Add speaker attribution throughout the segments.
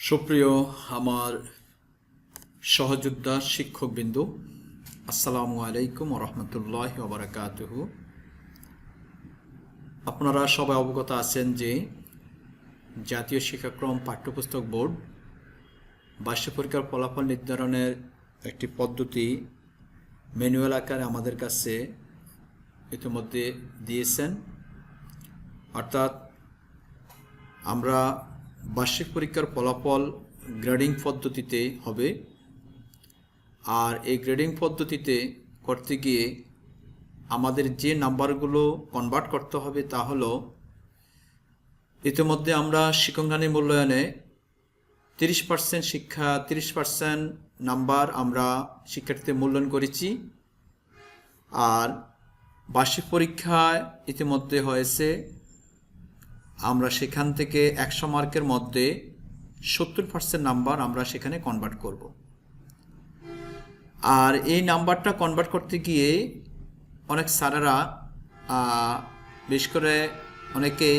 Speaker 1: সুপ্রিয় আমার সহযোদ্ধা শিক্ষকবৃন্দু, আসসালামু আলাইকুম রহমতুল্লাহ ওবরাকাতুহু আপনারা সবাই অবগত আছেন যে জাতীয় শিক্ষাক্রম পাঠ্যপুস্তক বোর্ড বার্ষিক পরীক্ষার ফলাফল নির্ধারণের একটি পদ্ধতি ম্যানুয়াল আকারে আমাদের কাছে ইতিমধ্যে দিয়েছেন। অর্থাৎ আমরা বার্ষিক পরীক্ষার ফলাফল গ্রেডিং পদ্ধতিতে হবে। আর এই গ্রেডিং পদ্ধতিতে করতে গিয়ে আমাদের যে নাম্বারগুলো কনভার্ট করতে হবে তা হলো, ইতিমধ্যে আমরা শিক্ষাঙ্গানী মূল্যায়নে তিরিশ পার্সেন্ট শিক্ষা, তিরিশ পার্সেন্ট নাম্বার আমরা শিক্ষার্থীদের মূল্যায়ন করেছি। আর বার্ষিক পরীক্ষায় ইতিমধ্যে হয়েছে আমরা সেখান থেকে একশো মার্কের মধ্যে সত্তর পার্সেন্ট নাম্বার আমরা সেখানে কনভার্ট করব। আর এই নাম্বারটা কনভার্ট করতে গিয়ে অনেক স্যারেরা বিশেষ করে অনেকেই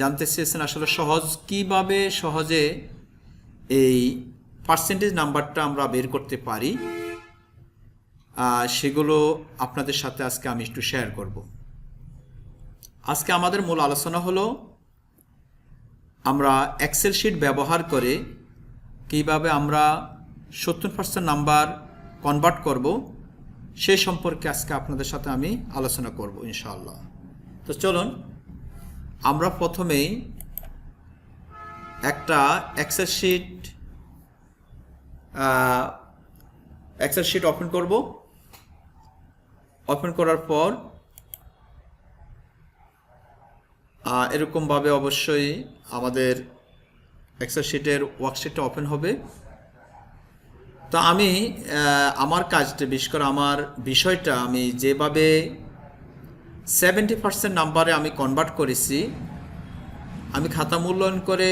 Speaker 1: জানতে চেয়েছেন আসলে সহজ কীভাবে সহজে এই পার্সেন্টেজ নাম্বারটা আমরা বের করতে পারি। সেগুলো আপনাদের সাথে আজকে আমি একটু শেয়ার করব। আজকে আমাদের মূল আলোচনা হলো আমরা এক্সেল শিট ব্যবহার করে কীভাবে আমরা সত্তর পার্সেন্ট নাম্বার কনভার্ট করব, সে সম্পর্কে আজকে আপনাদের সাথে আমি আলোচনা করব ইনশাআল্লাহ। তো চলুন, আমরা প্রথমেই একটা Excel sheet Excel sheet open করব। ওপেন করার পর এরকমভাবে অবশ্যই আমাদের এক্সেল শিটের ওয়ার্কশিটটা ওপেন হবে। তো আমি আমার কাজটা, বিশেষ করে আমার বিষয়টা, আমি যেভাবে সেভেন্টি পার্সেন্ট নাম্বারে আমি কনভার্ট করেছি, আমি খাতা মূল্যায়ন করে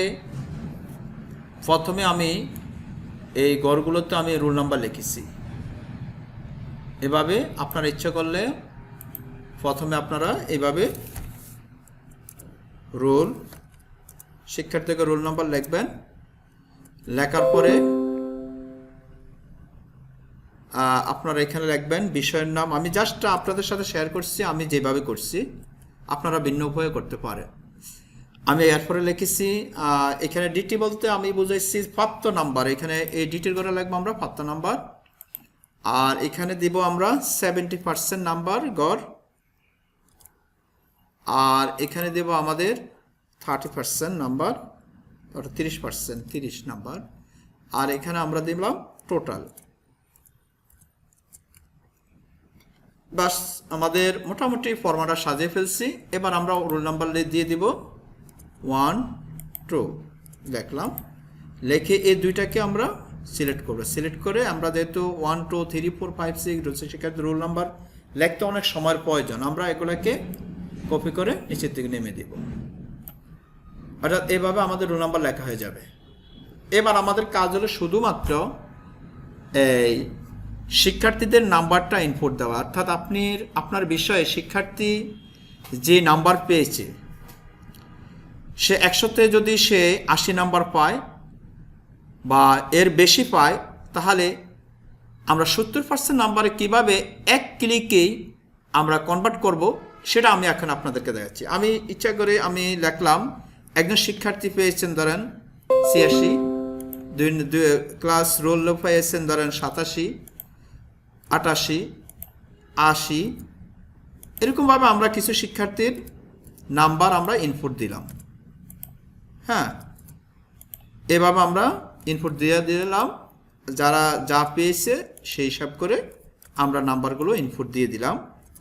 Speaker 1: প্রথমে আমি এই গড়গুলোতে আমি রোল নাম্বার লিখেছি। এভাবে আপনারা ইচ্ছা করলে প্রথমে আপনারা এইভাবে রোল, শিক্ষার্থীকে রোল নাম্বার লিখবেন। লেখার পরে আপনারা এখানে লিখবেন বিষয়ের নাম। আমি জাস্ট আপনাদের সাথে শেয়ার করছি, আমি যেভাবে করছি, আপনারা ভিন্ন উপায়ে করতে পারেন। আমি এরপরে লিখেছি এখানে ডিটি বলতে আমি বুঝাইছি প্রাপ্ত নাম্বার। এখানে এই ডিটির করে লিখব আমরা প্রাপ্ত নাম্বার। আর এখানে দিব আমরা সেভেন্টি পার্সেন্ট নাম্বার গড় আর এখানে দেব আমাদের থার্টি পার্সেন্ট নাম্বার তিরিশ পার্সেন্ট তিরিশ নাম্বার আর এখানে আমরা দিলাম টোটাল বাস আমাদের মোটামুটি ফর্মাটা সাজিয়ে ফেলছি। এবার আমরা রোল নাম্বার দিয়ে দিব। ওয়ান টু দেখলাম। লেখে এই দুইটাকে আমরা সিলেক্ট করব। সিলেক্ট করে আমরা যেহেতু one two three four five six সেক্ষেত্রে রোল নাম্বার লিখতে অনেক সময়ের প্রয়োজন। আমরা এগুলোকে কপি করে নিচের দিকে নেমে দিব। অর্থাৎ এভাবে আমাদের রোল নাম্বার লেখা হয়ে যাবে। এবার আমাদের কাজ হলো শুধুমাত্র এই শিক্ষার্থীদের নাম্বারটা ইনপুট দেওয়া। অর্থাৎ আপনি, আপনার বিষয়ে শিক্ষার্থী যে নাম্বার পেয়েছে, সে একশোতে যদি সে আশি নাম্বার পায় বা এর বেশি পায়, তাহলে আমরা সত্তর পার্সেন্ট নাম্বারে কীভাবে এক ক্লিকেই আমরা কনভার্ট করব? সেটা আমি এখন আপনাদেরকে দেখাচ্ছি। আমি ইচ্ছা করে আমি লেখলাম, একজন শিক্ষার্থী পেয়েছেন ধরেন ছিয়াশি, দুই ক্লাস রোল পেয়েছেন ধরেন সাতাশি, আটাশি, আশি। এরকমভাবে আমরা কিছু শিক্ষার্থীর নাম্বার আমরা ইনপুট দিলাম। হ্যাঁ এভাবে আমরা ইনপুট দিয়ে দিলাম। যারা যা পেয়েছে সেই হিসাব করে আমরা নাম্বারগুলো ইনপুট দিয়ে দিলাম।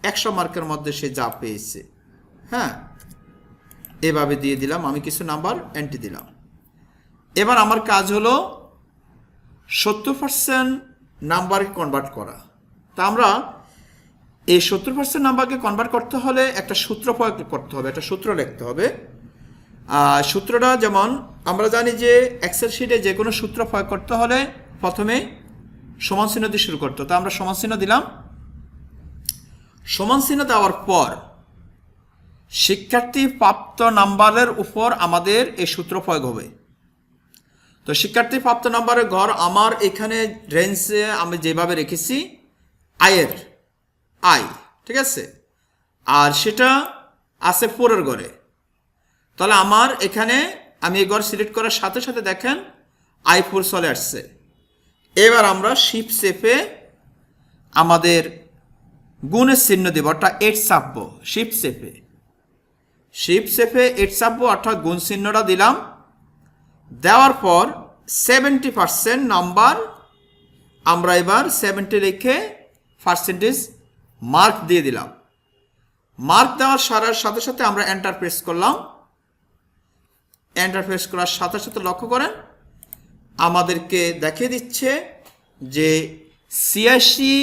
Speaker 1: একশো মার্কের মধ্যে সে যা পেয়েছে। হ্যাঁ? এভাবে দিয়ে দিলাম, আমি কিছু নাম্বার এন্ট্রি দিলাম। এবার আমার কাজ হলো সত্তর পার্সেন্ট নাম্বারকে কনভার্ট করা। তা আমরা এই সত্তর পার্সেন্ট নাম্বারকে কনভার্ট করতে হলে একটা সূত্র প্রয়োগ করতে হবে, একটা সূত্র লিখতে হবে। সূত্রটা যেমন আমরা জানি যে এক্সেল শিটে যে কোনো সূত্র প্রয়োগ করতে হলে প্রথমে সমান চিহ্ন দিয়ে শুরু করতে তা আমরা সমান চিহ্ন দিলাম। সমান চিহ্ন দেওয়ার পর শিক্ষার্থী প্রাপ্ত নাম্বারের উপর আমাদের এই সূত্র প্রয়োগ হবে। তো শিক্ষার্থী প্রাপ্ত নম্বরের ঘর আমার এখানে রেঞ্জে আমি যেভাবে রেখেছি আয়ের আয় ঠিক আছে? আর সেটা আছে ফোরের ঘরে। তাহলে আমার এখানে আমি এই ঘর সিলেক্ট করার সাথে সাথে দেখেন আই ফোর চলে আসছে। এবার আমরা শিপ সেফে আমাদের গুণের চিহ্ন দেব, অর্থাৎ এইট চাপবো শিপ সেফে শিপ সেফে এইট চাপবো অর্থাৎ গুণ চিহ্নটা দিলাম। দেওয়ার পর সেভেন্টি পার্সেন্ট নাম্বার আমরা এবার সেভেন্টি লিখে পার্সেন্টেজ মার্ক দিয়ে দিলাম। মার্ক দেওয়ার সারার সাথে সাথে আমরা এন্টার প্রেস করলাম। এন্টার প্রেস করার সাথে সাথে লক্ষ্য করেন, আমাদেরকে দেখিয়ে দিচ্ছে যে ছিয়াশি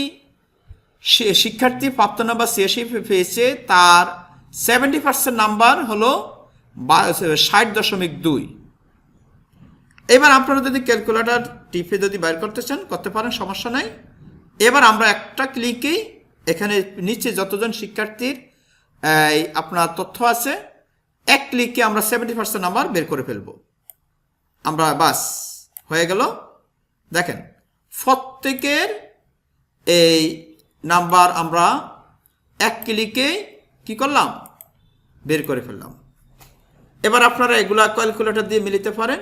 Speaker 1: সে- শিক্ষার্থী প্রাপ্ত নাম্বার ছিয়াশি পেয়েছে। তার সেভেন্টি পার্সেন্ট নাম্বার হলো ষাট দশমিক দুই। এবার আপনারা যদি ক্যালকুলেটর টিপে যদি বাইর করতে চান, করতে পারেন, সমস্যা নাই। এবার আমরা একটা ক্লিকেই এখানে নিচে যতজন শিক্ষার্থীর আপনার তথ্য আছে, এক ক্লিকে আমরা সেভেন্টি পার্সেন্ট নাম্বার বের করে ফেলব। আমরা বাস, হয়ে গেল। দেখেন, প্রত্যেকের এই নাম্বার আমরা এক ক্লিকে কি করলাম? বের করে ফেললাম। এবার আপনারা এগুলা ক্যালকুলেটর দিয়ে মিলিতে পারেন।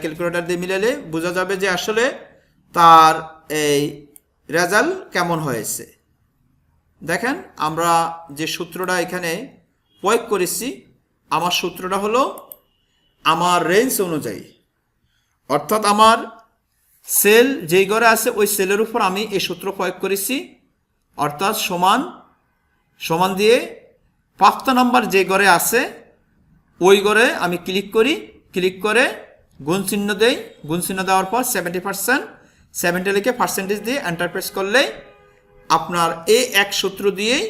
Speaker 1: ক্যালকুলেটর দিয়ে মিলালে বোঝা যাবে যে আসলে তার এই রেজাল্ট কেমন হয়েছে। দেখেন, আমরা যে সূত্রটা এখানে প্রয়োগ করেছি, আমার সূত্রটা হলো আমার রেঞ্জ অনুযায়ী। অর্থাৎ আমার সেল যেই ঘরে আছে, ওই সেলের উপর আমি এই সূত্র প্রয়োগ করেছি। অর্থাৎ সমান সমান দিয়ে প্রাপ্ত নাম্বার যে ঘরে আছে, ওই ঘরে আমি ক্লিক করি ক্লিক করে গুণ চিহ্ন দেই, গুণ চিহ্ন দেওয়ার পর সেভেন্টি পার্সেন্ট সেভেন্টি লিখে পার্সেন্টেজ দিয়ে এন্টারপ্রেস করলেই আপনার এই এক সূত্র দিয়েই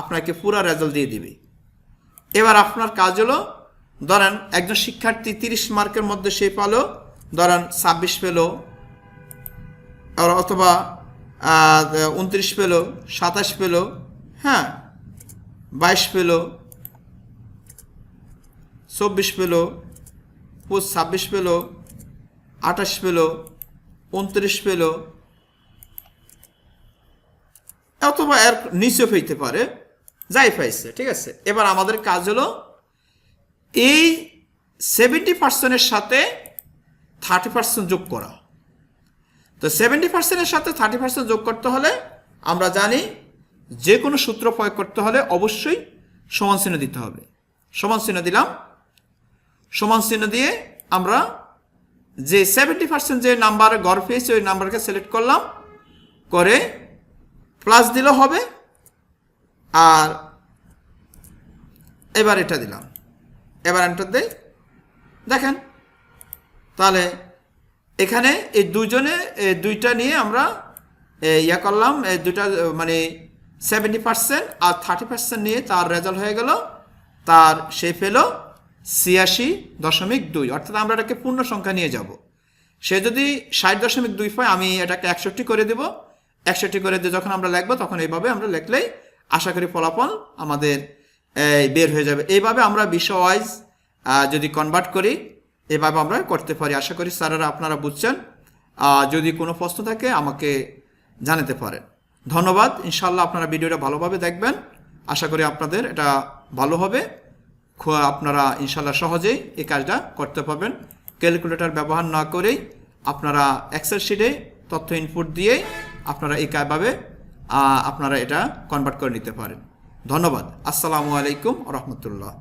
Speaker 1: আপনাকে পুরো রেজাল্ট দিয়ে দিবে। এবার আপনার কাজ হলো, ধরেন একজন শিক্ষার্থী তিরিশ মার্কের মধ্যে সে পালো, ধরেন ছাব্বিশ পেল অথবা উনত্রিশ পেল, সাতাশ পেল হ্যাঁ বাইশ পেল, চব্বিশ পেল ছাব্বিশ পেল, আঠাশ পেল, উনত্রিশ পেল, অথবা এর নিচে হইতে পারে, যাই পাইছে, ঠিক আছে? এবার আমাদের কাজ হলো এই সেভেন্টি পার্সেন্টের সাথে থার্টি পার্সেন্ট যোগ করা। তো সেভেন্টি পার্সেন্টের সাথে থার্টি পার্সেন্ট যোগ করতে হলে আমরা জানি যে কোনো সূত্র প্রয়োগ করতে হলে অবশ্যই সমান চিহ্ন দিতে হবে। সমান চিহ্ন দিলাম। সমান চিহ্ন দিয়ে আমরা যে সেভেন্টি পার্সেন্ট যে নাম্বার গড় পেয়েছে, ওই নাম্বারকে সিলেক্ট করলাম। করে প্লাস দিলেও হবে। আর এবার এটা দিলাম। এবার এন্টার দেই। দেখেন। তাহলে এখানে এই দুজনে দুইটা নিয়ে আমরা ইয়া করলাম দুইটা মানে সেভেন্টি পার্সেন্ট আর থার্টি পার্সেন্ট নিয়ে তার রেজাল্ট হয়ে গেল। তার সে পেল ছিয়াশি দশমিক দুই। অর্থাৎ আমরা এটাকে পূর্ণ সংখ্যা নিয়ে যাব। সে যদি ষাট দশমিক দুই পায়, আমি এটাকে একষট্টি করে দেব। একষট্টি করে দিয়ে যখন আমরা লিখব, তখন এইভাবে আমরা লিখলেই আশা করি ফলাফল আমাদের বের হয়ে যাবে। এইভাবে আমরা বিষয় ওয়াইজ যদি কনভার্ট করি এভাবে আমরা করতে পারি। আশা করি স্যারেরা আপনারা বুঝছেন। যদি কোনো প্রশ্ন থাকে, আমাকে জানাতে পারেন। ধন্যবাদ। ইনশাল্লাহ আপনারা ভিডিওটা ভালোভাবে দেখবেন। আশা করি আপনাদের এটা ভালো হবে। আপনারা ইনশাল্লাহ সহজেই এই কাজটা করতে পারবেন। ক্যালকুলেটর ব্যবহার না করেই আপনারা এক্সেল শিটে তথ্য ইনপুট দিয়ে আপনারা এই কাজভাবে আপনারা এটা কনভার্ট করে নিতে পারেন। ধন্যবাদ। আসসালামু আলাইকুম রহমতুল্লাহ।